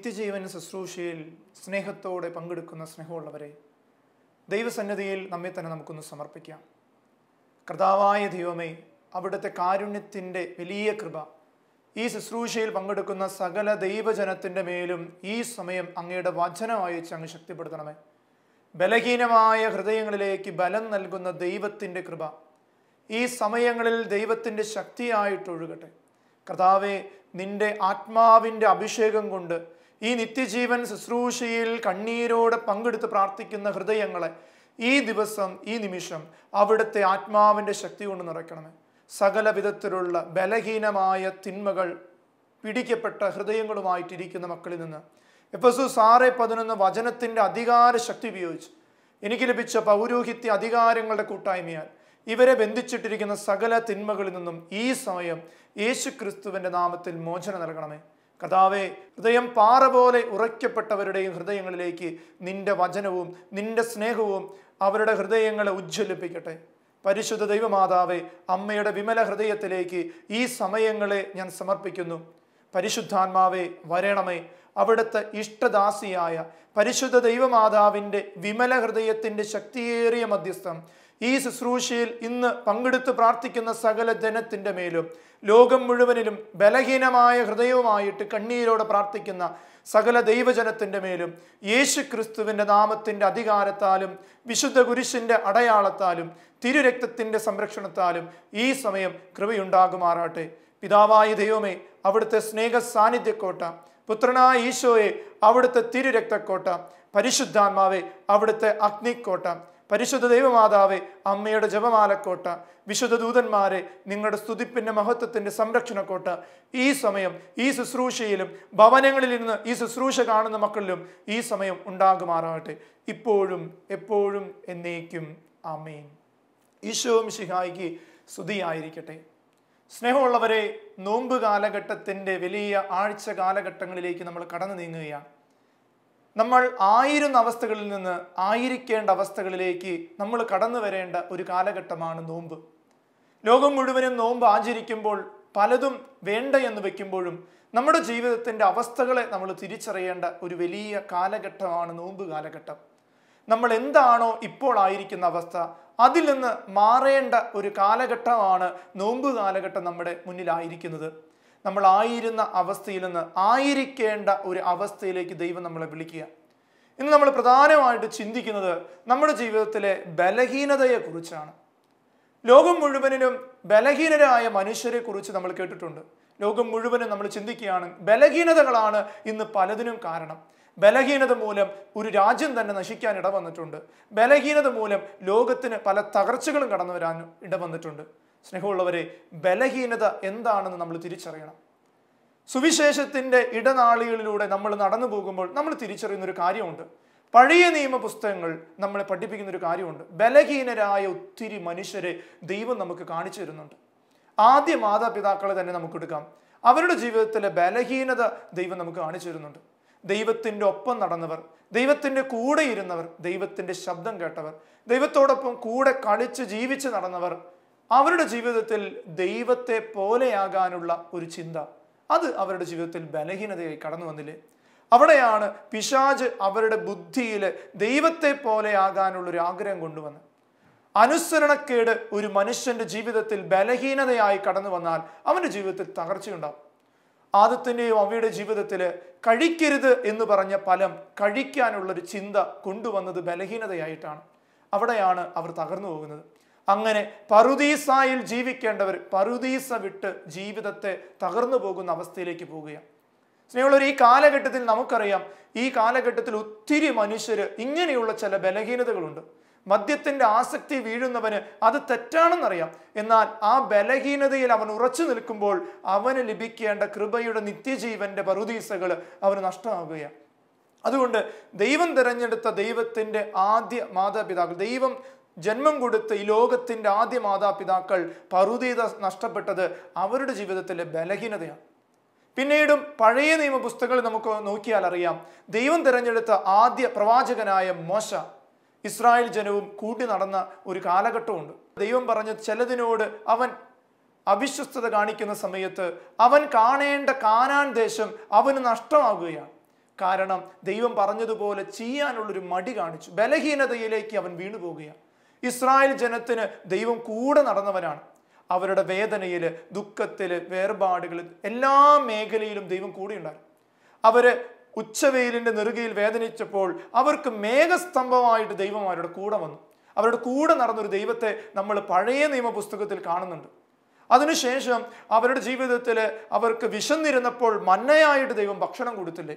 നിത്യജീവൻ ശുശ്രൂഷയിൽ സ്നേഹത്തോടെ പങ്കെടുക്കുന്ന സ്നേഹമുള്ളവരെ ദൈവസന്നിധിയിൽ നമ്മെ തന്നെ നമുക്കൊന്ന് സമർപ്പിക്കാം. കർത്താവായ ദൈവമേ അവിടുത്തെ കാരുണ്യത്തിന്റെ വലിയ കൃപ ഈ ശുശ്രൂഷയിൽ പങ്കെടുക്കുന്ന സകല ദൈവജനത്തിന്റെ മേലും ഈ സമയം അങ്ങയുടെ വചനം അയച്ച് അങ്ങ് ശക്തിപ്പെടുത്തണമേ. ബലഹീനമായ ഹൃദയങ്ങളിലേക്ക് ബലം നൽകുന്ന ദൈവത്തിന്റെ കൃപ ഈ സമയങ്ങളിൽ ദൈവത്തിന്റെ ശക്തിയായിട്ടൊഴുകട്ടെ കർത്താവെ നിന്റെ ആത്മാവിന്റെ അഭിഷേകം കൊണ്ട് ഈ നിത്യജീവൻ ശുശ്രൂഷയിൽ കണ്ണീരോടെ പങ്കെടുത്ത് പ്രാർത്ഥിക്കുന്ന ഹൃദയങ്ങളെ ഈ ദിവസം ഈ നിമിഷം അവിടുത്തെ ആത്മാവിന്റെ ശക്തി കൊണ്ട് നിറയ്ക്കണമേ. സകല വിധത്തിലുള്ള ബലഹീനമായ തിന്മകൾ പിടിക്കപ്പെട്ട ഹൃദയങ്ങളുമായിട്ടിരിക്കുന്ന മക്കളിൽ നിന്ന് എപ്പസു സാറെ പതിനൊന്ന് വചനത്തിന്റെ അധികാര ശക്തി ഉപയോഗിച്ച് എനിക്ക് ലഭിച്ച പൗരോഹിത്യ അധികാരങ്ങളുടെ കൂട്ടായ്മയാൽ ഇവരെ ബന്ധിച്ചിട്ടിരിക്കുന്ന സകല തിന്മകളിൽ നിന്നും ഈ സമയം യേശു ക്രിസ്തുവിന്റെ നാമത്തിൽ മോചനം നൽകണമേ. കഥാവെ ഹൃദയം പാറ പോലെ ഉറയ്ക്കപ്പെട്ടവരുടെയും ഹൃദയങ്ങളിലേക്ക് നിന്റെ വചനവും നിന്റെ സ്നേഹവും അവരുടെ ഹൃദയങ്ങളെ ഉജ്ജ്വലിപ്പിക്കട്ടെ. പരിശുദ്ധ ദൈവമാതാവെ അമ്മയുടെ വിമല ഹൃദയത്തിലേക്ക് ഈ സമയങ്ങളെ ഞാൻ സമർപ്പിക്കുന്നു. പരിശുദ്ധാത്മാവെ വരണമേ. അവിടുത്തെ ഇഷ്ടദാസിയായ പരിശുദ്ധ ദൈവമാതാവിന്റെ വിമല ഹൃദയത്തിന്റെ ശക്തിയേറിയ മധ്യസ്ഥം ഈ ശുശ്രൂഷയിൽ ഇന്ന് പങ്കെടുത്ത് പ്രാർത്ഥിക്കുന്ന സകല ജനത്തിന്റെ മേലും ലോകം മുഴുവനിലും ബലഹീനമായ ഹൃദയവുമായിട്ട് കണ്ണീരോടെ പ്രാർത്ഥിക്കുന്ന സകല ദൈവജനത്തിന്റെ മേലും യേശു ക്രിസ്തുവിന്റെ നാമത്തിന്റെ അധികാരത്താലും വിശുദ്ധ കുരിശിന്റെ അടയാളത്താലും തിരുരക്തത്തിന്റെ സംരക്ഷണത്താലും ഈ സമയം കൃപയുണ്ടാകുമാറാട്ടെ പിതാവായ ദൈവമേ അവിടുത്തെ സ്നേഹ സാന്നിധ്യക്കോട്ട പുത്രനായ ഈശോയെ അവിടുത്തെ തിരുരക്തക്കോട്ട പരിശുദ്ധാത്മാവെ അവിടുത്തെ അഗ്നിക്കോട്ട പരിശുദ്ധ ദൈവമാതാവെ അമ്മയുടെ ജപമാലക്കോട്ട വിശുദ്ധ ദൂതന്മാരെ നിങ്ങളുടെ സ്തുതിപ്പിന്റെ മഹത്വത്തിന്റെ സംരക്ഷണക്കോട്ട. ഈ സമയം ഈ ശുശ്രൂഷയിലും ഭവനങ്ങളിൽ നിന്ന് ഈ ശുശ്രൂഷ കാണുന്ന മക്കളിലും ഈ സമയം ഉണ്ടാകുമാറാകട്ടെ. ഇപ്പോഴും എപ്പോഴും എന്നേക്കും. അമ്മയും ഈശോ ശിഹായിക്ക് സ്തുതിയായിരിക്കട്ടെ. സ്നേഹമുള്ളവരെ നോമ്പ് കാലഘട്ടത്തിന്റെ വലിയ ആഴ്ച കാലഘട്ടങ്ങളിലേക്ക് നമ്മൾ കടന്നു നീങ്ങുകയാണ്. നമ്മൾ ആയിരുന്ന അവസ്ഥകളിൽ നിന്ന് ആയിരിക്കേണ്ട അവസ്ഥകളിലേക്ക് നമ്മൾ കടന്നു വരേണ്ട ഒരു കാലഘട്ടമാണ് നോമ്പ്. ലോകം മുഴുവനും നോമ്പ് ആചരിക്കുമ്പോൾ പലതും വേണ്ട എന്ന് വെക്കുമ്പോഴും നമ്മുടെ ജീവിതത്തിന്റെ അവസ്ഥകളെ നമ്മൾ തിരിച്ചറിയേണ്ട ഒരു വലിയ കാലഘട്ടമാണ് നോമ്പ് കാലഘട്ടം. നമ്മൾ എന്താണോ ഇപ്പോൾ ആയിരിക്കുന്ന അവസ്ഥ അതിൽ നിന്ന് മാറേണ്ട ഒരു കാലഘട്ടമാണ് നോമ്പ് കാലഘട്ടം നമ്മുടെ മുന്നിലായിരിക്കുന്നത്. നമ്മൾ ആയിരുന്ന അവസ്ഥയിൽ നിന്ന് ആയിരിക്കേണ്ട ഒരു അവസ്ഥയിലേക്ക് ദൈവം നമ്മളെ വിളിക്കുക. ഇന്ന് നമ്മൾ പ്രധാനമായിട്ട് ചിന്തിക്കുന്നത് നമ്മുടെ ജീവിതത്തിലെ ബലഹീനതയെക്കുറിച്ചാണ്. ലോകം മുഴുവനിലും ബലഹീനരായ മനുഷ്യരെക്കുറിച്ച് നമ്മൾ കേട്ടിട്ടുണ്ട്. ലോകം മുഴുവനും നമ്മൾ ചിന്തിക്കുകയാണ് ബലഹീനതകളാണ് ഇന്ന് പലതിനും കാരണം. ബലഹീനത മൂലം ഒരു രാജ്യം തന്നെ നശിക്കാൻ ഇടവന്നിട്ടുണ്ട്. ബലഹീനത മൂലം ലോകത്തിന് പല തകർച്ചകളും കടന്നു വരാനും ഇടവന്നിട്ടുണ്ട്. സ്നേഹമുള്ളവരെ ബലഹീനത എന്താണെന്ന് നമ്മൾ തിരിച്ചറിയണം. സുവിശേഷത്തിന്റെ ഇടനാളികളിലൂടെ നമ്മൾ നടന്നു പോകുമ്പോൾ നമ്മൾ തിരിച്ചറിയുന്ന ഒരു കാര്യമുണ്ട്. പഴയ നിയമ പുസ്തകങ്ങൾ നമ്മളെ പഠിപ്പിക്കുന്ന ഒരു കാര്യമുണ്ട്. ബലഹീനരായ ഒത്തിരി മനുഷ്യരെ ദൈവം നമുക്ക് കാണിച്ചു തരുന്നുണ്ട്. ആദ്യ മാതാപിതാക്കളെ തന്നെ നമുക്ക് എടുക്കാം അവരുടെ ജീവിതത്തിലെ ബലഹീനത ദൈവം നമുക്ക് കാണിച്ചു തരുന്നുണ്ട്. ദൈവത്തിന്റെ ഒപ്പം നടന്നവർ ദൈവത്തിന്റെ കൂടെ ഇരുന്നവർ ദൈവത്തിന്റെ ശബ്ദം കേട്ടവർ ദൈവത്തോടൊപ്പം കൂടെ കളിച്ച് ജീവിച്ച് നടന്നവർ അവരുടെ ജീവിതത്തിൽ ദൈവത്തെ പോലെയാകാനുള്ള ഒരു ചിന്ത. അത് അവരുടെ ജീവിതത്തിൽ ബലഹീനതയായി കടന്നു വന്നില്ലേ? അവിടെയാണ് പിശാജ് അവരുടെ ബുദ്ധിയിൽ ദൈവത്തെ പോലെയാകാനുള്ള ഒരു ആഗ്രഹം കൊണ്ടുവന്ന് അനുസരണക്കേട് ഒരു മനുഷ്യന്റെ ജീവിതത്തിൽ ബലഹീനതയായി കടന്നു വന്നാൽ അവന്റെ ജീവിതത്തിൽ തകർച്ചയുണ്ടാവും. ആദത്തിന്റെയും അവയുടെ ജീവിതത്തിൽ കഴിക്കരുത് എന്ന് പറഞ്ഞ ഫലം കഴിക്കാനുള്ളൊരു ചിന്ത കൊണ്ടുവന്നത് ബലഹീനതയായിട്ടാണ്. അവിടെയാണ് അവർ തകർന്നു പോകുന്നത്. അങ്ങനെ പറുദീസായിൽ ജീവിക്കേണ്ടവർ പറുദീസ വിട്ട് ജീവിതത്തെ തകർന്നു പോകുന്ന അവസ്ഥയിലേക്ക് പോവുകയാണ്. സ്നേഹമുള്ളവർ ഈ കാലഘട്ടത്തിൽ നമുക്കറിയാം ഈ കാലഘട്ടത്തിൽ ഒത്തിരി മനുഷ്യർ ഇങ്ങനെയുള്ള ചില ബലഹീനതകളുണ്ട്. മദ്യത്തിന്റെ ആസക്തി വീഴുന്നവന് അത് തെറ്റാണെന്നറിയാം. എന്നാൽ ആ ബലഹീനതയിൽ അവൻ ഉറച്ചു നിൽക്കുമ്പോൾ അവന് ലഭിക്കേണ്ട കൃപയുടെ നിത്യജീവന്റെ പറുദീസകൾ അവന് നഷ്ടമാകുകയാണ് അതുകൊണ്ട് ദൈവം തിരഞ്ഞെടുത്ത ദൈവത്തിന്റെ ആദ്യ മാതാപിതാക്കൾ ദൈവം ജന്മം കൊടുത്ത് ഈ ലോകത്തിന്റെ ആദ്യ മാതാപിതാക്കൾ പറുതീത നഷ്ടപ്പെട്ടത് അവരുടെ ജീവിതത്തിലെ ബലഹീനതയാണ്. പിന്നീടും പഴയ നിയമ പുസ്തകങ്ങൾ നമുക്ക് നോക്കിയാൽ അറിയാം. ദൈവം തിരഞ്ഞെടുത്ത ആദ്യ പ്രവാചകനായ മോശ ഇസ്രായേൽ ജനവും കൂട്ടി നടന്ന ഒരു കാലഘട്ടമുണ്ട്. ദൈവം പറഞ്ഞ ചിലതിനോട് അവൻ അവിശ്വസ്തത കാണിക്കുന്ന സമയത്ത് അവൻ കാണേണ്ട കാനാൻ ദേശം അവന് നഷ്ടമാകുകയാണ്. കാരണം ദൈവം പറഞ്ഞതുപോലെ ചെയ്യാനുള്ളൊരു മടി കാണിച്ചു. ബലഹീനതയിലേക്ക് അവൻ വീണുപോകുകയാണ്. ഇസ്രായേൽ ജനത്തിന് ദൈവം കൂടെ നടന്നവനാണ്. അവരുടെ വേദനയിൽ ദുഃഖത്തിൽ വേർപാടുകളിൽ എല്ലാ മേഖലയിലും ദൈവം കൂടെ ഉണ്ടായിരുന്നു. അവർ ഉച്ചവെയിലിന്റെ നെറുകയിൽ വേദനിച്ചപ്പോൾ അവർക്ക് മേഘസ്തംഭമായിട്ട് ദൈവം അവരുടെ കൂടെ വന്നു. അവരുടെ കൂടെ നടന്നൊരു ദൈവത്തെ നമ്മൾ പഴയ നിയമ പുസ്തകത്തിൽ കാണുന്നുണ്ട്. അതിനുശേഷം അവരുടെ ജീവിതത്തിൽ അവർക്ക് വിശന്നിരുന്നപ്പോൾ മന്നയായിട്ട് ദൈവം ഭക്ഷണം കൊടുത്തില്ലേ?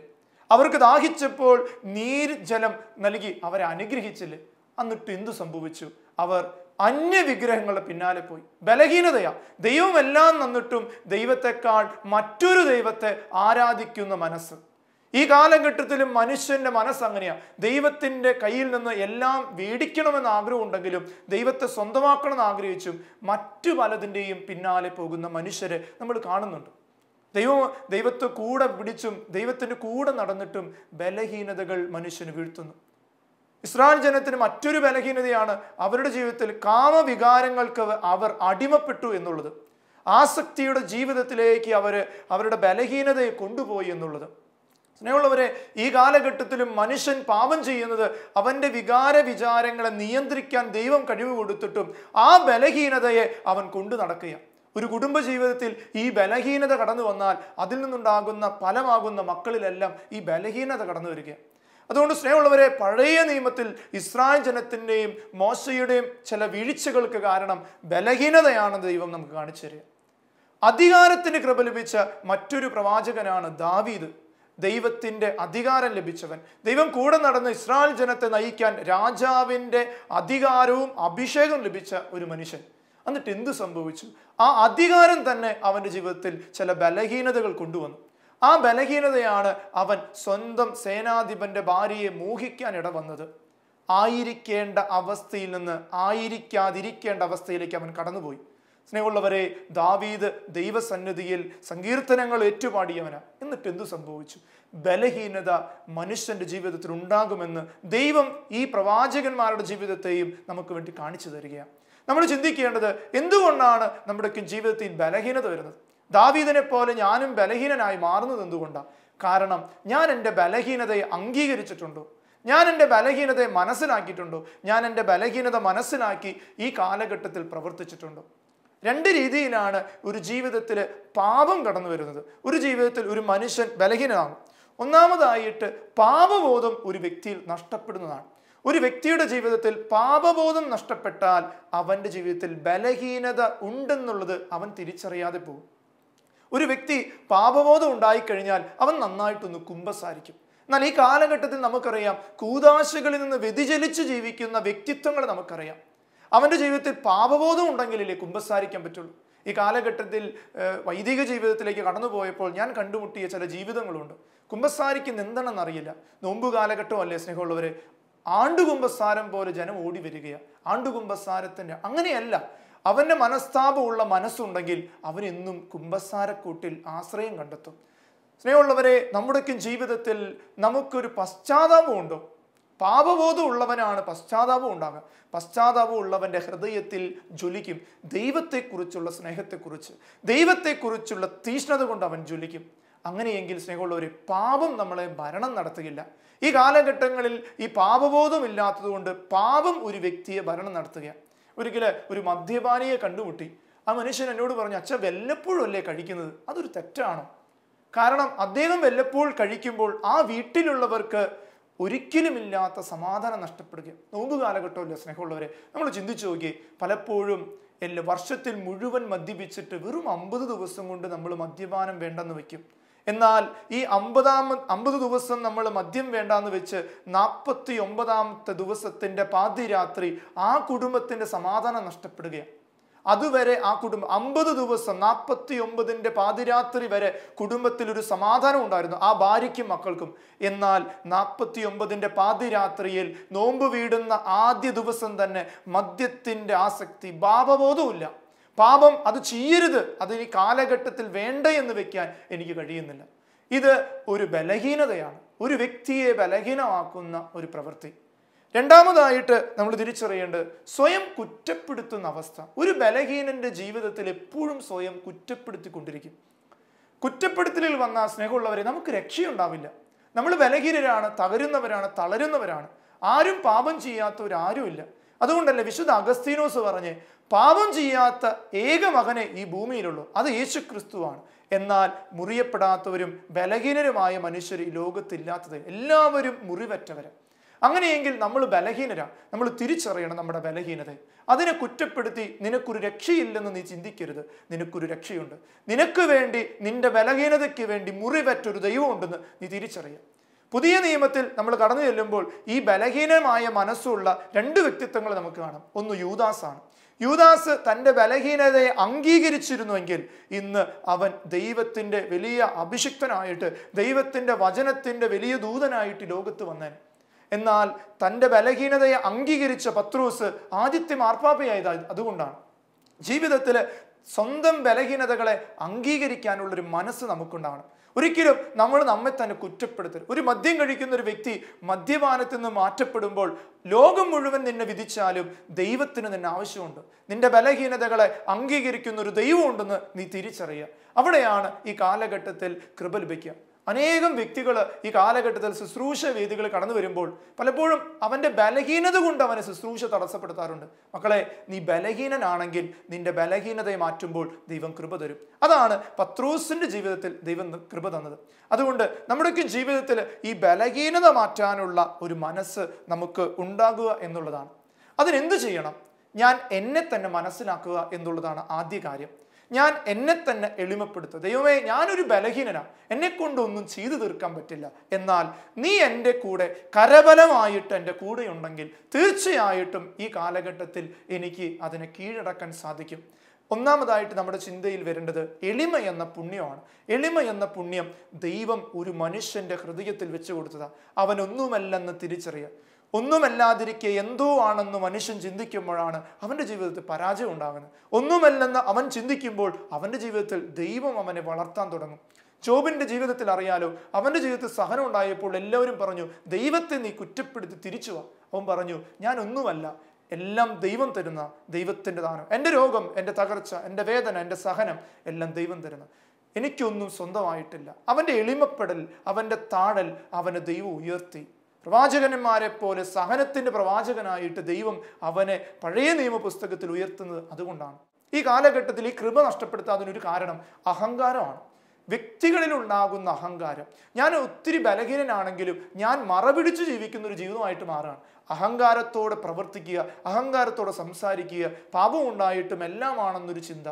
അവർക്ക് ദാഹിച്ചപ്പോൾ നീർജലം ജലം നൽകി അവരെ അനുഗ്രഹിച്ചില്ലേ? എന്നിട്ട് എന്തു സംഭവിച്ചു? അവർ അന്യ വിഗ്രഹങ്ങളുടെ പിന്നാലെ പോയി. ബലഹീനതയാ. ദൈവം എല്ലാം തന്നിട്ടും ദൈവത്തെക്കാൾ മറ്റൊരു ദൈവത്തെ ആരാധിക്കുന്ന മനസ്സ്. ഈ കാലഘട്ടത്തിലും മനുഷ്യന്റെ മനസ്സ് അങ്ങനെയാ. ദൈവത്തിന്റെ കയ്യിൽ നിന്ന് എല്ലാം വേടിക്കണമെന്ന് ആഗ്രഹമുണ്ടെങ്കിലും ദൈവത്തെ സ്വന്തമാക്കണമെന്ന് ആഗ്രഹിച്ചും മറ്റു പലതിന്റെയും പിന്നാലെ പോകുന്ന മനുഷ്യരെ നമ്മൾ കാണുന്നുണ്ട്. ദൈവം ദൈവത്തെ കൂടെ പിടിച്ചും ദൈവത്തിന്റെ കൂടെ നടന്നിട്ടും ബലഹീനതകൾ മനുഷ്യന് വീഴ്ത്തുന്നു. ഇസ്രായേൽ ജനത്തിന് മറ്റൊരു ബലഹീനതയാണ് അവരുടെ ജീവിതത്തിൽ കാമവികാരങ്ങൾക്ക് അവർ അടിമപ്പെട്ടു എന്നുള്ളത്. ആസക്തിയുടെ ജീവിതത്തിലേക്ക് അവർ അവരുടെ ബലഹീനതയെ കൊണ്ടുപോയി എന്നുള്ളത്. സ്നേഹമുള്ളവരെ ഈ കാലഘട്ടത്തിലും മനുഷ്യൻ പാപം ചെയ്യുന്നത് അവന്റെ വികാര വിചാരങ്ങളെ നിയന്ത്രിക്കാൻ ദൈവം കഴിവ് കൊടുത്തിട്ടും ആ ബലഹീനതയെ അവൻ കൊണ്ടു നടക്കുകയാണ്. ഒരു കുടുംബ ജീവിതത്തിൽ ഈ ബലഹീനത കടന്നു വന്നാൽ അതിൽ നിന്നുണ്ടാകുന്ന ഫലമാകുന്ന മക്കളിലെല്ലാം ഈ ബലഹീനത കടന്നു വരികയാണ്. അതുകൊണ്ട് സ്നേഹമുള്ളവരെ പഴയ നിയമത്തിൽ ഇസ്രായേൽ ജനത്തിന്റെയും മോശയുടെയും ചില വീഴ്ചകൾക്ക് കാരണം ബലഹീനതയാണ് ദൈവം നമുക്ക് കാണിച്ചു തരിക. അധികാരത്തിന് കൃപ ലഭിച്ച മറ്റൊരു പ്രവാചകനാണ് ദാവീദ്. ദൈവത്തിന്റെ അധികാരം ലഭിച്ചവൻ. ദൈവം കൂടെ നടന്ന് ഇസ്രായേൽ ജനത്തെ നയിക്കാൻ രാജാവിന്റെ അധികാരവും അഭിഷേകവും ലഭിച്ച ഒരു മനുഷ്യൻ. എന്നിട്ട് എന്ത് സംഭവിച്ചു? ആ അധികാരം തന്നെ അവന്റെ ജീവിതത്തിൽ ചില ബലഹീനതകൾ കൊണ്ടുവന്നു. ആ ബലഹീനതയാണ് അവൻ സ്വന്തം സേനാധിപന്റെ ഭാര്യയെ മോഹിക്കാൻ ഇടവന്നത്. ആയിരിക്കേണ്ട അവസ്ഥയിൽ നിന്ന് ആയിരിക്കാതിരിക്കേണ്ട അവസ്ഥയിലേക്ക് അവൻ കടന്നുപോയി. സ്നേഹമുള്ളവരെ ദാവീദ് ദൈവസന്നിധിയിൽ സങ്കീർത്തനങ്ങൾ ഏറ്റുപാടിയവനാ. എന്നിട്ട് എന്തു സംഭവിച്ചു? ബലഹീനത മനുഷ്യന്റെ ജീവിതത്തിൽ ഉണ്ടാകുമെന്ന് ദൈവം ഈ പ്രവാചകന്മാരുടെ ജീവിതത്തെയും നമുക്ക് വേണ്ടി കാണിച്ചു തരികയാണ്. നമ്മൾ ചിന്തിക്കേണ്ടത് എന്തുകൊണ്ടാണ് നമ്മുടെ ജീവിതത്തിൽ ബലഹീനത വരുന്നത്? ദാവീദിനെ പോലെ ഞാനും ബലഹീനനായി മാറുന്നത് എന്തുകൊണ്ടാണ് കാരണം ഞാൻ എന്റെ ബലഹീനതയെ അംഗീകരിച്ചിട്ടുണ്ടോ? ഞാൻ എന്റെ ബലഹീനതയെ മനസ്സിലാക്കിയിട്ടുണ്ടോ? ഞാൻ എന്റെ ബലഹീനത മനസ്സിലാക്കി ഈ കാലഘട്ടത്തിൽ പ്രവർത്തിച്ചിട്ടുണ്ടോ? രണ്ട് രീതിയിലാണ് ഒരു ജീവിതത്തിൽ പാപം കടന്നു വരുന്നത്. ഒരു ജീവിതത്തിൽ ഒരു മനുഷ്യൻ ബലഹീനനാകും ഒന്നാമതായിട്ട് പാപബോധം ഒരു വ്യക്തിയിൽ നഷ്ടപ്പെടുന്നതാണ്. ഒരു വ്യക്തിയുടെ ജീവിതത്തിൽ പാപബോധം നഷ്ടപ്പെട്ടാൽ അവന്റെ ജീവിതത്തിൽ ബലഹീനത ഉണ്ടെന്നുള്ളത് അവൻ തിരിച്ചറിയാതെ പോകും. ഒരു വ്യക്തി പാപബോധം ഉണ്ടായിക്കഴിഞ്ഞാൽ അവൻ നന്നായിട്ടൊന്ന് കുമ്പസാരിക്കും. എന്നാൽ ഈ കാലഘട്ടത്തിൽ നമുക്കറിയാം കൂതാശകളിൽ നിന്ന് വ്യതിചലിച്ച് ജീവിക്കുന്ന വ്യക്തിത്വങ്ങൾ നമുക്കറിയാം. അവന്റെ ജീവിതത്തിൽ പാപബോധം ഉണ്ടെങ്കിലല്ലേ കുമ്പസാരിക്കാൻ പറ്റുള്ളൂ. ഈ കാലഘട്ടത്തിൽ വൈദിക ജീവിതത്തിലേക്ക് കടന്നുപോയപ്പോൾ ഞാൻ കണ്ടുമുട്ടിയ ചില ജീവിതങ്ങളുണ്ട്. കുമ്പസാരിക്കുന്ന എന്താണെന്ന് അറിയില്ല. നോമ്പ് കാലഘട്ടമല്ലേ സ്നേഹമുള്ളവരെ? ആണ്ടുകുമ്പസാരം പോലെ ജനം ഓടി വരികയാണ്. ആണ്ടുകുമ്പസാരത്തിന്റെ അങ്ങനെയല്ല. അവന്റെ മനസ്താപമുള്ള മനസ്സുണ്ടെങ്കിൽ അവനെന്നും കുമ്പസാരക്കൂട്ടിൽ ആശ്രയം കണ്ടെത്തും. സ്നേഹമുള്ളവരെ നമ്മുടെയൊക്കെ ജീവിതത്തിൽ നമുക്കൊരു പശ്ചാത്താപമുണ്ടോ പാപബോധം ഉള്ളവനാണ് പശ്ചാത്താപം ഉണ്ടാകുക പശ്ചാത്താപം ഉള്ളവന്റെ ഹൃദയത്തിൽ ജ്വലിക്കും. ദൈവത്തെക്കുറിച്ചുള്ള സ്നേഹത്തെക്കുറിച്ച് ദൈവത്തെക്കുറിച്ചുള്ള തീഷ്ണത കൊണ്ട് അവൻ ജ്വലിക്കും. അങ്ങനെയെങ്കിൽ സ്നേഹമുള്ളവരെ പാപം നമ്മളെ ഭരണം നടത്തുകയില്ല. ഈ കാലഘട്ടങ്ങളിൽ ഈ പാപബോധം ഇല്ലാത്തതുകൊണ്ട് പാപം ഒരു വ്യക്തിയെ ഭരണം നടത്തുകയാണ്. ഒരിക്കൽ ഒരു മദ്യപാനിയെ കണ്ടുമുട്ടി. ആ മനുഷ്യൻ എന്നോട് പറഞ്ഞു അച്ഛൻ വല്ലപ്പോഴും അല്ലേ കഴിക്കുന്നത്? അതൊരു തെറ്റാണോ? കാരണം അദ്ദേഹം വല്ലപ്പോൾ കഴിക്കുമ്പോൾ ആ വീട്ടിലുള്ളവർക്ക് ഒരിക്കലുമില്ലാത്ത സമാധാനം നഷ്ടപ്പെടുകയും നോമ്പ് കാലഘട്ടമല്ലേ സ്നേഹമുള്ളവരെ? നമ്മൾ ചിന്തിച്ചു നോക്കി പലപ്പോഴും എല്ലാ വർഷത്തിൽ മുഴുവൻ മദ്യപിച്ചിട്ട് വെറും അമ്പത് ദിവസം കൊണ്ട് നമ്മൾ മദ്യപാനം വേണ്ടെന്ന് വെക്കും എന്നാൽ ഈ അമ്പതാം അമ്പത് ദിവസം നമ്മൾ മദ്യം വേണ്ടാന്ന് വെച്ച് നാൽപ്പത്തി ഒമ്പതാമത്തെ ദിവസത്തിന്റെ പാതിരാത്രി ആ കുടുംബത്തിന്റെ സമാധാനം നഷ്ടപ്പെടുകയാണ്. അതുവരെ ആ കുടുംബം അമ്പത് ദിവസം നാൽപ്പത്തി ഒമ്പതിന്റെ പാതിരാത്രി വരെ കുടുംബത്തിൽ ഒരു സമാധാനം ഉണ്ടായിരുന്നു ആ ഭാര്യയ്ക്കും മക്കൾക്കും. എന്നാൽ നാൽപ്പത്തി ഒമ്പതിന്റെ പാതിരാത്രിയിൽ നോമ്പ് വീടുന്ന ആദ്യ ദിവസം തന്നെ മദ്യത്തിന്റെ ആസക്തി പാപബോധവുമില്ല പാപം അത് ചെയ്യരുത്. അത് ഈ കാലഘട്ടത്തിൽ വേണ്ട എന്ന് വെക്കാൻ എനിക്ക് കഴിയുന്നില്ല. ഇത് ഒരു ബലഹീനതയാണ്. ഒരു വ്യക്തിയെ ബലഹീനമാക്കുന്ന ഒരു പ്രവൃത്തി. രണ്ടാമതായിട്ട് നമ്മൾ തിരിച്ചറിയേണ്ടത് സ്വയം കുറ്റപ്പെടുത്തുന്ന അവസ്ഥ. ഒരു ബലഹീനന്റെ ജീവിതത്തിൽ എപ്പോഴും സ്വയം കുറ്റപ്പെടുത്തിക്കൊണ്ടിരിക്കും. കുറ്റപ്പെടുത്തലിൽ വന്ന സ്നേഹമുള്ളവരെ നമുക്ക് രക്ഷയുണ്ടാവില്ല. നമ്മൾ ബലഹീനരാണ് തകരുന്നവരാണ് തളരുന്നവരാണ്. ആരും പാപം ചെയ്യാത്തവരാരുമില്ല. അതുകൊണ്ടല്ലേ വിശുദ്ധ അഗസ്തീനോസ് പറഞ്ഞ് പാപം ചെയ്യാത്ത ഏക മകനെ ഈ ഭൂമിയിലുള്ളൂ. അത് യേശു ക്രിസ്തുവാണ് എന്നാൽ മുറിയപ്പെടാത്തവരും ബലഹീനരുമായ മനുഷ്യർ ഈ ലോകത്തില്ലാത്തത് എല്ലാവരും മുറിവറ്റവരാണ് അങ്ങനെയെങ്കിൽ നമ്മൾ ബലഹീനരാണ് നമ്മൾ തിരിച്ചറിയണം നമ്മുടെ ബലഹീനത അതിനെ കുറ്റപ്പെടുത്തി നിനക്കൊരു രക്ഷയില്ലെന്ന് നീ ചിന്തിക്കരുത്. നിനക്കൊരു രക്ഷയുണ്ട്. നിനക്ക് വേണ്ടി നിന്റെ ബലഹീനതയ്ക്ക് വേണ്ടി മുറിവറ്റൊരു ദൈവമുണ്ടെന്ന് നീ തിരിച്ചറിയാം. പുതിയ നിയമത്തിൽ നമ്മൾ കടന്നു ചെല്ലുമ്പോൾ ഈ ബലഹീനമായ മനസ്സുള്ള രണ്ട് വ്യക്തിത്വങ്ങൾ നമുക്ക് കാണാം. ഒന്ന് യൂദാസാണ്. യൂദാസ് തന്റെ ബലഹീനതയെ അംഗീകരിച്ചിരുന്നുവെങ്കിൽ ഇന്ന് അവൻ ദൈവത്തിന്റെ വലിയ അഭിഷിക്തനായിട്ട് ദൈവത്തിന്റെ വചനത്തിന്റെ വലിയ ദൂതനായിട്ട് ലോകത്ത് വന്നേനെ. എന്നാൽ തന്റെ ബലഹീനതയെ അംഗീകരിച്ച പത്രൂസ് ആദിത്യം മാർപ്പാപ്പയായത് അതുകൊണ്ടാണ്. ജീവിതത്തിൽ സ്വന്തം ബലഹീനതകളെ അംഗീകരിക്കാനുള്ളൊരു മനസ്സ് നമുക്കുണ്ടാവണം. ഒരിക്കലും നമ്മൾ നമ്മെ തന്നെ കുറ്റപ്പെടുത്തരുത്. ഒരു മദ്യം കഴിക്കുന്ന ഒരു വ്യക്തി മദ്യപാനത്തിൽ നിന്ന് മാറ്റപ്പെടുമ്പോൾ ലോകം മുഴുവൻ നിന്നെ വിധിച്ചാലും ദൈവത്തിന് നിന്നെ ആവശ്യമുണ്ട്. നിന്റെ ബലഹീനതകളെ അംഗീകരിക്കുന്ന ഒരു ദൈവമുണ്ടെന്ന് നീ തിരിച്ചറിയുക. അവിടെയാണ് ഈ കാലഘട്ടത്തിൽ കൃപ ലഭിക്കുക. അനേകം വ്യക്തികൾ ഈ കാലഘട്ടത്തിൽ ശുശ്രൂഷ വേദികൾ കടന്നു വരുമ്പോൾ പലപ്പോഴും അവന്റെ ബലഹീനത കൊണ്ട് അവനെ ശുശ്രൂഷ തടസ്സപ്പെടുത്താറുണ്ട്. മക്കളെ നീ ബലഹീനനാണെങ്കിൽ നിന്റെ ബലഹീനതയെ മാറ്റുമ്പോൾ ദൈവം കൃപ തരും. അതാണ് പത്രൂസിന്റെ ജീവിതത്തിൽ ദൈവം കൃപ തന്നത്. അതുകൊണ്ട് നമ്മുടെയൊക്കെ ജീവിതത്തിൽ ഈ ബലഹീനത മാറ്റാനുള്ള ഒരു മനസ്സ് നമുക്ക് ഉണ്ടാകുക എന്നുള്ളതാണ്. അതിനെന്ത് ചെയ്യണം? ഞാൻ എന്നെ തന്നെ മനസ്സിലാക്കുക എന്നുള്ളതാണ് ആദ്യ കാര്യം. ഞാൻ എന്നെ തന്നെ എളിമപ്പെടുത്തുക. ദൈവമേ ഞാനൊരു ബലഹീനനാണ് എന്നെ കൊണ്ടൊന്നും ചെയ്തു തീർക്കാൻ പറ്റില്ല. എന്നാൽ നീ എന്റെ കൂടെ കരബലമായിട്ട് എന്റെ കൂടെ ഉണ്ടെങ്കിൽ തീർച്ചയായിട്ടും ഈ കാലഘട്ടത്തിൽ എനിക്ക് അതിനെ കീഴടക്കാൻ സാധിക്കും. ഒന്നാമതായിട്ട് നമ്മുടെ ചിന്തയിൽ വരേണ്ടത് എളിമ എന്ന പുണ്യമാണ്. എളിമ എന്ന പുണ്യം ദൈവം ഒരു മനുഷ്യന്റെ ഹൃദയത്തിൽ വെച്ചു കൊടുത്തതാണ് അവനൊന്നുമല്ലെന്ന് തിരിച്ചറിയുക ഒന്നുമല്ലാതിരിക്കെ എന്തോ ആണെന്ന് മനുഷ്യൻ ചിന്തിക്കുമ്പോഴാണ് അവന്റെ ജീവിതത്തിൽ പരാജയം ഉണ്ടാകുന്നത്. ഒന്നുമല്ലെന്ന് അവൻ ചിന്തിക്കുമ്പോൾ അവന്റെ ജീവിതത്തിൽ ദൈവം അവനെ വളർത്താൻ തുടങ്ങും. ജോബിന്റെ ജീവിതത്തിൽ അറിയാലോ അവന്റെ ജീവിതത്തിൽ സഹനം ഉണ്ടായപ്പോൾ എല്ലാവരും പറഞ്ഞു ദൈവത്തെ നീ കുറ്റപ്പെടുത്തി തിരിച്ചു വാ. അവൻ പറഞ്ഞു ഞാൻ ഒന്നുമല്ല എല്ലാം ദൈവം തരുന്ന ദൈവത്തിന്റെ ദാനം. എന്റെ രോഗം എന്റെ തകർച്ച എന്റെ വേദന എന്റെ സഹനം എല്ലാം ദൈവം തരുന്ന. എനിക്കൊന്നും സ്വന്തമായിട്ടില്ല. അവന്റെ എളിമപ്പെടൽ അവന്റെ താഴൽ അവനെ ദൈവം ഉയർത്തി. പ്രവാചകന്മാരെ പോലെ സഹനത്തിന്റെ പ്രവാചകനായിട്ട് ദൈവം അവനെ പഴയ നിയമപുസ്തകത്തിൽ ഉയർത്തുന്നത് അതുകൊണ്ടാണ്. ഈ കാലഘട്ടത്തിൽ ഈ കൃപ നഷ്ടപ്പെടുത്താതിനൊരു കാരണം അഹങ്കാരമാണ്. വ്യക്തികളിൽ ഉണ്ടാകുന്ന അഹങ്കാരം. ഞാൻ ഒത്തിരി ബലഹീനനാണെങ്കിലും ഞാൻ മറപിടിച്ച് ജീവിക്കുന്ന ഒരു ജീവിതമായിട്ട് മാറുകയാണ് അഹങ്കാരത്തോടെ പ്രവർത്തിക്കുക അഹങ്കാരത്തോടെ സംസാരിക്കുക പാപം ഉണ്ടായിട്ടും എല്ലാമാണെന്നൊരു ചിന്ത.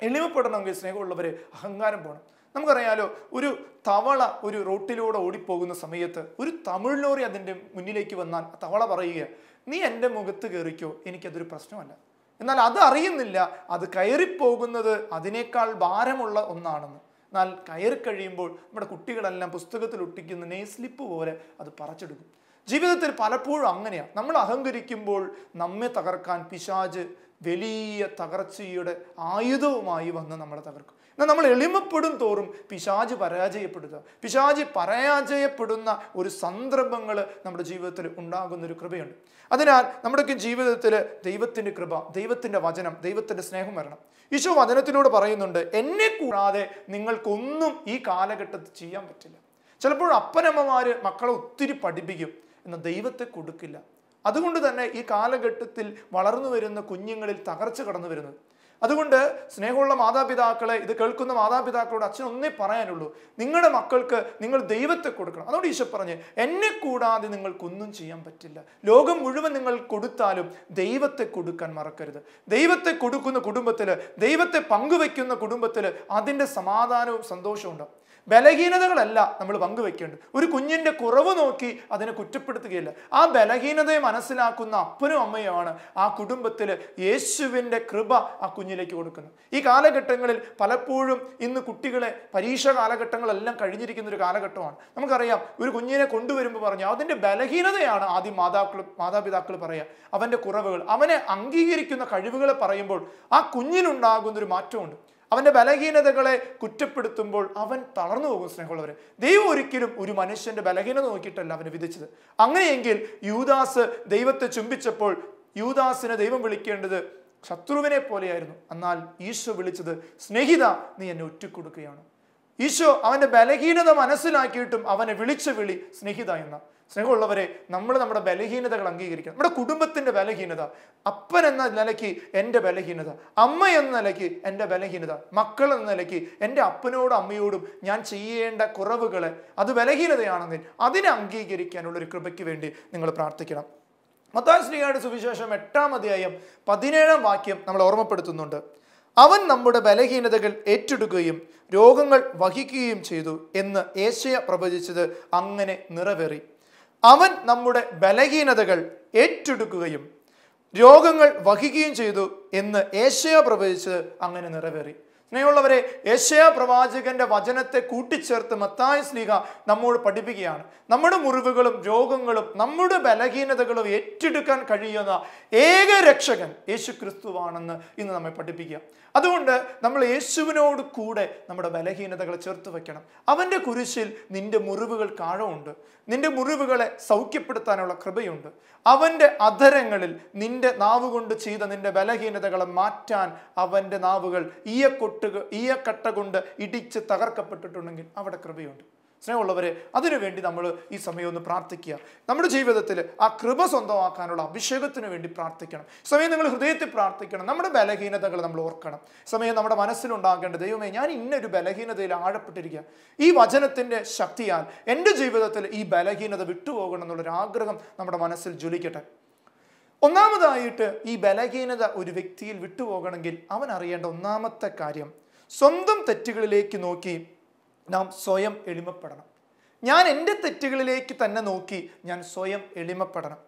എളിമപ്പെടണമെങ്കിൽ സ്നേഹമുള്ളവരെ അഹങ്കാരം പോകണം നമുക്കറിയാലോ ഒരു തവള ഒരു റോട്ടിലൂടെ ഓടിപ്പോകുന്ന സമയത്ത് ഒരു തമിഴ് ലോറി അതിന്റെ മുന്നിലേക്ക് വന്നാൽ തവള പറയുക നീ എന്റെ മുഖത്ത് കയറിക്കോ എനിക്കതൊരു പ്രശ്നമല്ല. എന്നാൽ അത് അറിയുന്നില്ല അത് കയറിപ്പോകുന്നത് അതിനേക്കാൾ ഭാരമുള്ള ഒന്നാണെന്ന്. എന്നാൽ കയറി കഴിയുമ്പോൾ നമ്മുടെ കുട്ടികളെല്ലാം പുസ്തകത്തിൽ ഒട്ടിക്കുന്ന നെയ്സ്ലിപ്പ് പോലെ അത് പറിച്ചെടുക്കും. ജീവിതത്തിൽ പലപ്പോഴും അങ്ങനെയാണ് നമ്മൾ അഹങ്കരിക്കുമ്പോൾ നമ്മെ തകർക്കാൻ പിശാജ് വലിയ തകർച്ചയുടെ ആയുധവുമായി വന്ന് നമ്മളെ തകർക്കും. എന്നാൽ നമ്മൾ എളിമപ്പെടും തോറും പിശാജ് പരാജയപ്പെടുക. പിശാജ് പരാജയപ്പെടുന്ന ഒരു സന്ദർഭങ്ങൾ നമ്മുടെ ജീവിതത്തിൽ ഉണ്ടാകുന്ന ഒരു കൃപയുണ്ട്. അതിനാൽ നമ്മുടെയൊക്കെ ജീവിതത്തിൽ ദൈവത്തിന്റെ കൃപ ദൈവത്തിന്റെ വചനം ദൈവത്തിന്റെ സ്നേഹം വരണം. ഈശോ വചനത്തിലൂടെ പറയുന്നുണ്ട് എന്നെ കൂടാതെ നിങ്ങൾക്കൊന്നും ഈ കാലഘട്ടത്തിൽ ചെയ്യാൻ പറ്റില്ല. ചിലപ്പോൾ അപ്പനമ്മമാർ മക്കളെ ഒത്തിരി പഠിപ്പിക്കും എന്നാൽ ദൈവത്തെ കൊടുക്കില്ല. അതുകൊണ്ട് തന്നെ ഈ കാലഘട്ടത്തിൽ വളർന്നു വരുന്ന കുഞ്ഞുങ്ങളിൽ തകർച്ച കടന്നു വരുന്നത്. അതുകൊണ്ട് സ്നേഹമുള്ള മാതാപിതാക്കളെ ഇത് കേൾക്കുന്ന മാതാപിതാക്കളോട് അച്ഛൻ ഒന്നേ പറയാനുള്ളൂ. നിങ്ങളുടെ മക്കൾക്ക് നിങ്ങൾ ദൈവത്തെ കൊടുക്കണം. അതുകൊണ്ട് ഈശോ പറഞ്ഞ് എന്നെ കൂടാതെ നിങ്ങൾക്കൊന്നും ചെയ്യാൻ പറ്റില്ല. ലോകം മുഴുവൻ നിങ്ങൾ കൊടുത്താലും ദൈവത്തെ കൊടുക്കാൻ മറക്കരുത്. ദൈവത്തെ കൊടുക്കുന്ന കുടുംബത്തിൽ ദൈവത്തെ പങ്കുവയ്ക്കുന്ന കുടുംബത്തിൽ അതിന്റെ സമാധാനവും സന്തോഷവും ഉണ്ടാവും. ബലഹീനതകളല്ല നമ്മൾ പങ്കുവെക്കേണ്ടത്. ഒരു കുഞ്ഞിന്റെ കുറവ് നോക്കി അതിനെ കുറ്റപ്പെടുത്തുകയില്ല. ആ ബലഹീനതയെ മനസ്സിലാക്കുന്ന അപ്പനും അമ്മയുമാണ് ആ കുടുംബത്തിൽ യേശുവിന്റെ കൃപ ആ കുഞ്ഞിലേക്ക് കൊടുക്കുന്നത്. ഈ കാലഘട്ടങ്ങളിൽ പലപ്പോഴും ഇന്ന് കുട്ടികളെ പരീക്ഷ കാലഘട്ടങ്ങളെല്ലാം കഴിഞ്ഞിരിക്കുന്ന ഒരു കാലഘട്ടമാണ്. നമുക്കറിയാം ഒരു കുഞ്ഞിനെ കൊണ്ടുവരുമ്പോൾ പറഞ്ഞു അതിന്റെ ബലഹീനതയാണ് ആദ്യം മാതാക്കൾ മാതാപിതാക്കൾ പറയുക. അവന്റെ കുറവുകൾ. അവനെ അംഗീകരിക്കുന്ന കഴിവുകളെ പറയുമ്പോൾ ആ കുഞ്ഞിനുണ്ടാകുന്ന ഒരു മാറ്റമുണ്ട്. അവന്റെ ബലഹീനതകളെ കുറ്റപ്പെടുത്തുമ്പോൾ അവൻ തളർന്നു പോകും സ്നേഹമുള്ളവർ ദൈവം ഒരിക്കലും ഒരു മനുഷ്യന്റെ ബലഹീനത നോക്കിയിട്ടല്ല അവനെ വിധിച്ചത്. അങ്ങനെയെങ്കിൽ യൂദാസ് ദൈവത്തെ ചുംബിച്ചപ്പോൾ യൂദാസിനെ ദൈവം വിളിക്കേണ്ടത് ശത്രുവിനെ പോലെയായിരുന്നു. എന്നാൽ ഈശോ വിളിച്ചത് സ്നേഹിത നീ എന്നെ ഒറ്റക്കൊടുക്കുകയാണ്. ഈശോ അവന്റെ ബലഹീനത മനസ്സിലാക്കിയിട്ടും അവനെ വിളിച്ച വിളി സ്നേഹിത എന്ന സ്നേഹമുള്ളവരെ നമ്മൾ നമ്മുടെ ബലഹീനതകൾ അംഗീകരിക്കണം. നമ്മുടെ കുടുംബത്തിന്റെ ബലഹീനത അപ്പൻ എന്ന നിലയ്ക്ക് എന്റെ ബലഹീനത അമ്മ എന്ന നിലയ്ക്ക് എന്റെ ബലഹീനത മക്കൾ എന്ന നിലയ്ക്ക് എന്റെ അപ്പനോടും അമ്മയോടും ഞാൻ ചെയ്യേണ്ട കുറവുകളെ അത് ബലഹീനതയാണെങ്കിൽ അതിനെ അംഗീകരിക്കാനുള്ളൊരു കൃപയ്ക്ക് വേണ്ടി നിങ്ങൾ പ്രാർത്ഥിക്കണം. മത്താൻ ശ്രീകാരുടെ സുവിശേഷം എട്ടാം അധ്യായം പതിനേഴാം വാക്യം നമ്മൾ ഓർമ്മപ്പെടുത്തുന്നുണ്ട്. അവൻ നമ്മുടെ ബലഹീനതകൾ ഏറ്റെടുക്കുകയും രോഗങ്ങൾ വഹിക്കുകയും ചെയ്തു എന്ന് ഏശയ പ്രവചിച്ചത് അങ്ങനെ നിറവേറി. അവൻ നമ്മുടെ ബലഹീനതകൾ ഏറ്റെടുക്കുകയും രോഗങ്ങൾ വഹിക്കുകയും ചെയ്തു എന്ന് ഏഷ്യ പ്രവചിച്ച് അങ്ങനെ നിറവേറി. സ്നേഹമുള്ളവരെ ഏഷ്യാ പ്രവാചകന്റെ വചനത്തെ കൂട്ടിച്ചേർത്ത് മത്തായ സ്ലീഹ നമ്മോട് പഠിപ്പിക്കുകയാണ്. നമ്മുടെ മുറിവുകളും രോഗങ്ങളും നമ്മുടെ ബലഹീനതകളും ഏറ്റെടുക്കാൻ കഴിയുന്ന ഏക രക്ഷകൻ യേശു ക്രിസ്തുവാണെന്ന് ഇന്ന് നമ്മെ പഠിപ്പിക്കുക. അതുകൊണ്ട് നമ്മൾ യേശുവിനോട് കൂടെ നമ്മുടെ ബലഹീനതകളെ ചേർത്ത് വെക്കണം. അവന്റെ കുരിശിൽ നിന്റെ മുറിവുകൾ കാഴമുണ്ട്. നിന്റെ മുറിവുകളെ സൗഖ്യപ്പെടുത്താനുള്ള കൃപയുണ്ട്. അവന്റെ അധരങ്ങളിൽ നിന്റെ നാവുകൊണ്ട് ചെയ്ത നിന്റെ ബലഹീനതകളെ മാറ്റാൻ അവന്റെ നാവുകൾ ഈയക്കൊട്ടുക ഈയക്കട്ട കൊണ്ട് ഇടിച്ച് തകർക്കപ്പെട്ടിട്ടുണ്ടെങ്കിൽ അവിടെ കൃപയുണ്ട്. സ്നേഹമുള്ളവരെ അതിനുവേണ്ടി നമ്മൾ ഈ സമയം ഒന്ന് പ്രാർത്ഥിക്കുക. നമ്മുടെ ജീവിതത്തിൽ ആ കൃപ സ്വന്തമാക്കാനുള്ള അഭിഷേകത്തിന് വേണ്ടി പ്രാർത്ഥിക്കണം. സമയം നിങ്ങൾ ഹൃദയത്തിൽ പ്രാർത്ഥിക്കണം. നമ്മുടെ ബലഹീനതകൾ നമ്മൾ ഓർക്കണം. സമയം നമ്മുടെ മനസ്സിലുണ്ടാകേണ്ട ദൈവമേ ഞാൻ ഇന്നൊരു ബലഹീനതയിൽ ആഴപ്പെട്ടിരിക്കുക ഈ വചനത്തിന്റെ ശക്തിയാൽ എന്റെ ജീവിതത്തിൽ ഈ ബലഹീനത വിട്ടുപോകണം എന്നുള്ളൊരു ആഗ്രഹം നമ്മുടെ മനസ്സിൽ ജ്വലിക്കട്ടെ. ഒന്നാമതായിട്ട് ഈ ബലഹീനത ഒരു വ്യക്തിയിൽ വിട്ടുപോകണമെങ്കിൽ അവൻ അറിയേണ്ട ഒന്നാമത്തെ കാര്യം സ്വന്തം തെറ്റുകളിലേക്ക് നോക്കി നാം സ്വയം എളിമപ്പെടണം. ഞാൻ എന്റെ തെറ്റുകളിലേക്ക് തന്നെ നോക്കി ഞാൻ സ്വയം എളിമപ്പെടണം.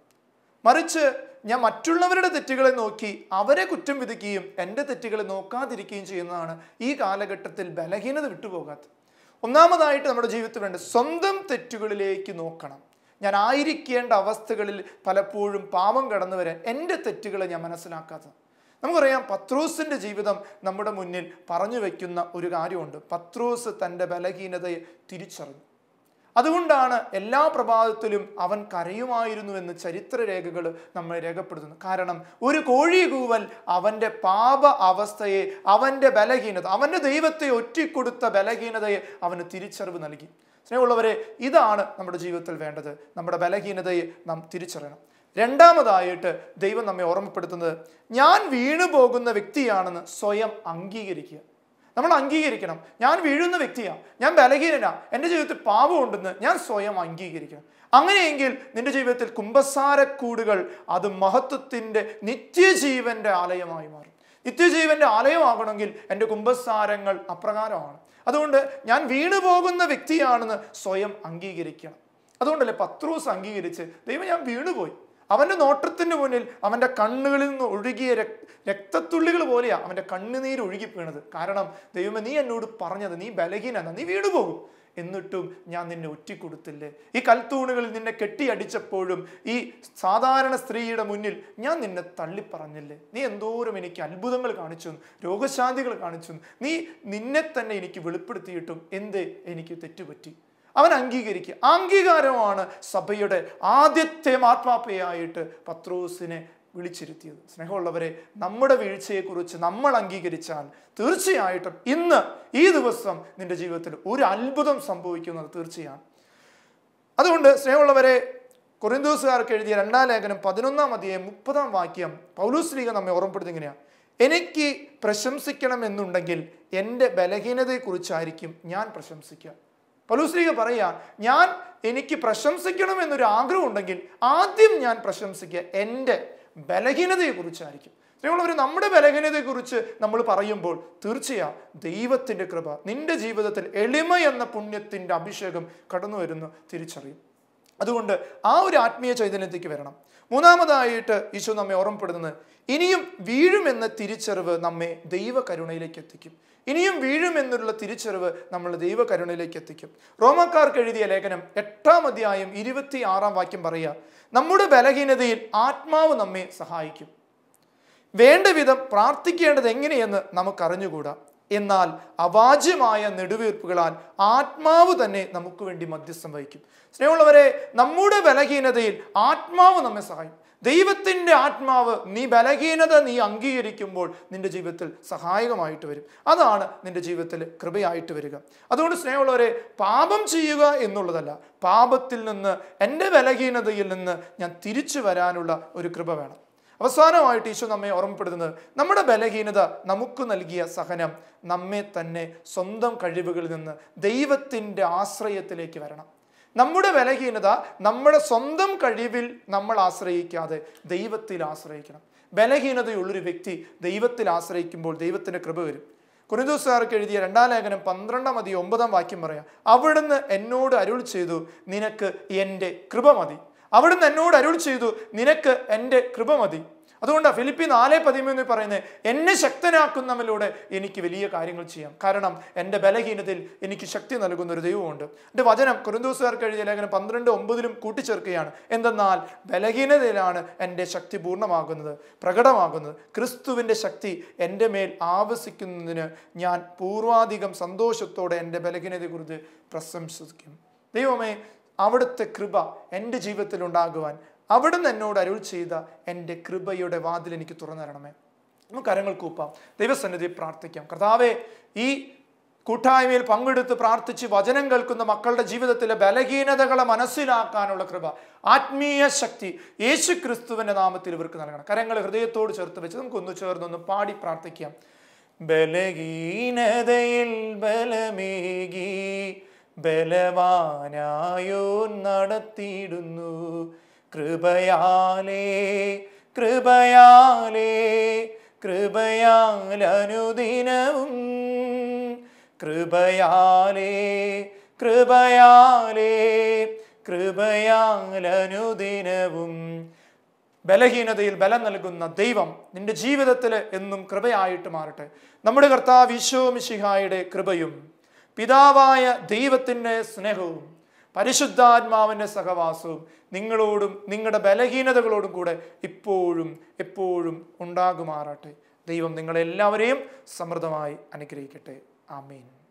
മറിച്ച് ഞാൻ മറ്റുള്ളവരുടെ തെറ്റുകളെ നോക്കി അവരെ കുറ്റം വിധിക്കുകയും എന്റെ തെറ്റുകളെ നോക്കാതിരിക്കുകയും ചെയ്യുന്നതാണ് ഈ കാലഘട്ടത്തിൽ ബലഹീനത വിട്ടുപോകാത്തത്. ഒന്നാമതായിട്ട് നമ്മുടെ ജീവിതത്തിൽ വേണ്ട സ്വന്തം തെറ്റുകളിലേക്ക് നോക്കണം. ഞാൻ ആയിരിക്കേണ്ട അവസ്ഥകളിൽ പലപ്പോഴും പാപം കടന്നു വരാൻ എന്റെ തെറ്റുകളെ ഞാൻ മനസ്സിലാക്കാത്തത്. നമുക്കറിയാം പത്രൂസിന്റെ ജീവിതം നമ്മുടെ മുന്നിൽ പറഞ്ഞു വയ്ക്കുന്ന ഒരു കാര്യമുണ്ട്. പത്രൂസ് തന്റെ ബലഹീനതയെ തിരിച്ചറിഞ്ഞു. അതുകൊണ്ടാണ് എല്ലാ പ്രഭാതത്തിലും അവൻ കരയുമായിരുന്നു എന്ന് ചരിത്രരേഖകൾ നമ്മൾ രേഖപ്പെടുത്തുന്നു. കാരണം ഒരു കോഴി കൂവൽ അവന്റെ പാപ അവസ്ഥയെ അവന്റെ ബലഹീനത അവന്റെ ദൈവത്തെ ഒറ്റിക്കൊടുത്ത ബലഹീനതയെ അവന് തിരിച്ചറിവ് നൽകി. സ്നേഹമുള്ളവരെ ഇതാണ് നമ്മുടെ ജീവിതത്തിൽ വേണ്ടത്. നമ്മുടെ ബലഹീനതയെ നാം തിരിച്ചറിയണം. രണ്ടാമതായിട്ട് ദൈവം നമ്മെ ഓർമ്മപ്പെടുത്തുന്നത് ഞാൻ വീണു പോകുന്ന വ്യക്തിയാണെന്ന് സ്വയം അംഗീകരിക്കുക. നമ്മൾ അംഗീകരിക്കണം. ഞാൻ വീഴുന്ന വ്യക്തിയാണ് ഞാൻ ബലഹീനനാ. എന്റെ ജീവിതത്തിൽ പാപമുണ്ടെന്ന് ഞാൻ സ്വയം അംഗീകരിക്കണം. അങ്ങനെയെങ്കിൽ നിന്റെ ജീവിതത്തിൽ കുംഭസാരക്കൂടുകൾ അത് മഹത്വത്തിന്റെ നിത്യജീവന്റെ ആലയമായി മാറും. നിത്യജീവന്റെ ആലയമാകണമെങ്കിൽ എന്റെ കുംഭസാരങ്ങൾ അപ്രകാരമാണ്. അതുകൊണ്ട് ഞാൻ വീണു പോകുന്ന വ്യക്തിയാണെന്ന് സ്വയം അംഗീകരിക്കണം. അതുകൊണ്ടല്ലേ പത്രൂസ് അംഗീകരിച്ച് ദൈവം ഞാൻ വീണുപോയി. അവന്റെ നോട്ടത്തിന് മുന്നിൽ അവന്റെ കണ്ണുകളിൽ നിന്ന് ഒഴുകിയ രക് രക്തത്തുള്ളികൾ പോലെയാണ് അവന്റെ കണ്ണുനീര് ഒഴുകി വീണത് കാരണം ദൈവമേ നീ എന്നോട് പറഞ്ഞത് നീ ബലഹീനന്ന നീ വീണുപോകും. എന്നിട്ടും ഞാൻ നിന്നെ ഒറ്റിക്കൊടുത്തില്ലേ? ഈ കൽത്തൂണുകളിൽ നിന്നെ കെട്ടിയടിച്ചപ്പോഴും ഈ സാധാരണ സ്ത്രീയുടെ മുന്നിൽ ഞാൻ നിന്നെ തള്ളിപ്പറഞ്ഞില്ലേ? നീ എന്തോരം എനിക്ക് അത്ഭുതങ്ങൾ കാണിച്ചു രോഗശാന്തികൾ കാണിച്ചു. നീ നിന്നെ തന്നെ എനിക്ക് വെളിപ്പെടുത്തിയിട്ടും എന്തേ എനിക്ക് തെറ്റുപറ്റി? അവൻ അംഗീകരിക്കുക അംഗീകാരമാണ് സഭയുടെ ആദ്യത്തെ മാർപ്പാപ്പയായിട്ട് പത്രോസിനെ വിളിച്ചിരുത്തിയത്. സ്നേഹമുള്ളവരെ നമ്മുടെ വീഴ്ചയെക്കുറിച്ച് നമ്മൾ അംഗീകരിച്ചാൽ തീർച്ചയായിട്ടും ഇന്ന് ഈ ദിവസം നിന്റെ ജീവിതത്തിൽ ഒരു അത്ഭുതം സംഭവിക്കുന്നത് തീർച്ചയാണ്. അതുകൊണ്ട് സ്നേഹമുള്ളവരെ കൊറിന്തോസുകാർക്ക് എഴുതിയ രണ്ടാം ലേഖനം പതിനൊന്നാം അധ്യായം മുപ്പതാം വാക്യം പൗലൂസ് നമ്മെ ഓർമ്മപ്പെടുത്തി ഇങ്ങനെയാണ്. എനിക്ക് പ്രശംസിക്കണമെന്നുണ്ടെങ്കിൽ എന്റെ ബലഹീനതയെക്കുറിച്ചായിരിക്കും ഞാൻ പ്രശംസിക്കുക. പൗലൂസ്ലീഗ പറയുക ഞാൻ എനിക്ക് പ്രശംസിക്കണം എന്നൊരു ആഗ്രഹം ഉണ്ടെങ്കിൽ ആദ്യം ഞാൻ പ്രശംസിക്കുക എന്റെ ബലഹീനതയെക്കുറിച്ചായിരിക്കും. ഒരു നമ്മുടെ ബലഹീനതയെക്കുറിച്ച് നമ്മൾ പറയുമ്പോൾ തീർച്ചയായും ദൈവത്തിന്റെ കൃപ നിന്റെ ജീവിതത്തിൽ എളിമ എന്ന പുണ്യത്തിന്റെ അഭിഷേകം കടന്നു വരുന്നു തിരിച്ചറിയും. അതുകൊണ്ട് ആ ഒരു ആത്മീയ ചൈതന്യത്തേക്ക് വരണം. മൂന്നാമതായിട്ട് ഈശോ നമ്മെ ഓർമ്മപ്പെടുന്നത് ഇനിയും വീഴുമെന്ന തിരിച്ചറിവ് നമ്മെ ദൈവകരുണയിലേക്ക് എത്തിക്കും. ഇനിയും വീഴുമെന്നുള്ള തിരിച്ചറിവ് നമ്മൾ ദൈവകരുണയിലേക്ക് എത്തിക്കും. റോമക്കാർക്ക് എഴുതിയ ലേഖനം എട്ടാം അധ്യായം ഇരുപത്തി ആറാം വാക്യം പറയുക നമ്മുടെ ബലഹീനതയിൽ ആത്മാവ് നമ്മെ സഹായിക്കും. വേണ്ട വിധം പ്രാർത്ഥിക്കേണ്ടത് എങ്ങനെയെന്ന് നമുക്കറിഞ്ഞുകൂടാ? എന്നാൽ അവാജ്യമായ നെടുവീർപ്പുകളാൽ ആത്മാവ് തന്നെ നമുക്ക് വേണ്ടി മധ്യസ്ഥം വഹിക്കും. സ്നേഹമുള്ളവരെ നമ്മുടെ ബലഹീനതയിൽ ആത്മാവ് നമ്മെ സഹായിക്കും. ദൈവത്തിന്റെ ആത്മാവ് നീ ബലഹീനത നീ അംഗീകരിക്കുമ്പോൾ നിന്റെ ജീവിതത്തിൽ സഹായകമായിട്ട് വരും. അതാണ് നിന്റെ ജീവിതത്തിൽ കൃപയായിട്ട് വരിക. അതുകൊണ്ട് സ്നേഹമുള്ളവരെ പാപം ചെയ്യുക എന്നുള്ളതല്ല പാപത്തിൽ നിന്ന് എന്റെ ബലഹീനതയിൽ നിന്ന് ഞാൻ തിരിച്ചു വരാനുള്ള ഒരു കൃപ വേണം. അവസാനമായിട്ട് ഈശോ നമ്മെ ഓർമ്മപ്പെടുത്തുന്നത് നമ്മുടെ ബലഹീനത നമുക്ക് നൽകിയ സഹനം നമ്മെ തന്നെ സ്വന്തം കഴിവുകളിൽ നിന്ന് ദൈവത്തിന്റെ ആശ്രയത്തിലേക്ക് വരണം. നമ്മുടെ ബലഹീനത നമ്മുടെ സ്വന്തം കഴിവിൽ നമ്മൾ ആശ്രയിക്കാതെ ദൈവത്തിൽ ആശ്രയിക്കണം. ബലഹീനതയുള്ളൊരു വ്യക്തി ദൈവത്തിൽ ആശ്രയിക്കുമ്പോൾ ദൈവത്തിന്റെ കൃപ വരും. കുരുദൂസാർക്ക് എഴുതിയ രണ്ടാം ലേഖനം പന്ത്രണ്ടാം മതി ഒമ്പതാം വാക്യം പറയാം അവിടുന്ന് എന്നോട് അരുൾ ചെയ്തു നിനക്ക് എന്റെ കൃപ മതി. അവിടുന്ന് എന്നോട് അരുൾ ചെയ്തു നിനക്ക് എന്റെ കൃപ മതി. അതുകൊണ്ടാണ് ഫിലിപ്പി നാല് പതിമൂന്ന് പറയുന്നത് എന്നെ ശക്തനാക്കുന്നവരിലൂടെ എനിക്ക് വലിയ കാര്യങ്ങൾ ചെയ്യാം. കാരണം എന്റെ ബലഹീനതയിൽ എനിക്ക് ശക്തി നൽകുന്ന ഒരു ദൈവമുണ്ട്. എന്റെ വചനം കുരുന്തോസുകാർക്ക് എഴുതിയ ലേഖനം പന്ത്രണ്ട് ഒമ്പതിലും കൂട്ടിച്ചേർക്കുകയാണ്. എന്തെന്നാൽ ബലഹീനതയിലാണ് എന്റെ ശക്തി പൂർണമാകുന്നത് പ്രകടമാകുന്നത്. ക്രിസ്തുവിന്റെ ശക്തി എന്റെ മേൽ ആവസിക്കുന്നതിന് ഞാൻ പൂർവാധികം സന്തോഷത്തോടെ എന്റെ ബലഹീനതയെക്കുറിച്ച് പ്രശംസിക്കും. ദൈവമേ അവിടുത്തെ കൃപ എന്റെ ജീവിതത്തിൽ ഉണ്ടാകുവാൻ അവിടുന്ന് എന്നോട് അരുൾ ചെയ്ത എന്റെ കൃപയുടെ വാതിൽ എനിക്ക് തുറന്നു തരണമേ. നമുക്ക് കരങ്ങൾ കൂപ്പാം. ദൈവസന്നിധി പ്രാർത്ഥിക്കാം. കർത്താവെ ഈ കൂട്ടായ്മയിൽ പങ്കെടുത്ത് പ്രാർത്ഥിച്ച് വചനം കേൾക്കുന്ന മക്കളുടെ ജീവിതത്തിലെ ബലഹീനതകളെ മനസ്സിലാക്കാനുള്ള കൃപ ആത്മീയ ശക്തി യേശു ക്രിസ്തുവിന്റെ നാമത്തിൽ ഇവർക്ക് നൽകണം. കരങ്ങൾ ഹൃദയത്തോട് ചേർത്ത് വെച്ച് നമുക്കൊന്ന് ചേർന്നൊന്ന് പാടി പ്രാർത്ഥിക്കാം. ബലഹീനതയിൽ ബലമേകി ബലവാനായോ നടത്തിയിടുന്നു. കൃപയാലേ കൃപയാലേ കൃപയാലനുദിനവും. കൃപയാലേ കൃപയാലേ കൃപയാലനുദിനവും. ബലഹീനതയിൽ ബലം നൽകുന്ന ദൈവം നിന്റെ ജീവിതത്തിൽ എന്നും കൃപയായിട്ട് മാറട്ടെ. നമ്മുടെ കർത്താവ് ഈശോ മിശിഹായുടെ കൃപയും പിതാവായ ദൈവത്തിന്റെ സ്നേഹവും പരിശുദ്ധാത്മാവിന്റെ സഹവാസവും നിങ്ങളോടും നിങ്ങളുടെ ബലഹീനതകളോടും കൂടെ ഇപ്പോഴും എപ്പോഴും ഉണ്ടാകുമാറാട്ടെ. ദൈവം നിങ്ങളെല്ലാവരെയും സമൃദ്ധമായി അനുഗ്രഹിക്കട്ടെ. ആമീൻ.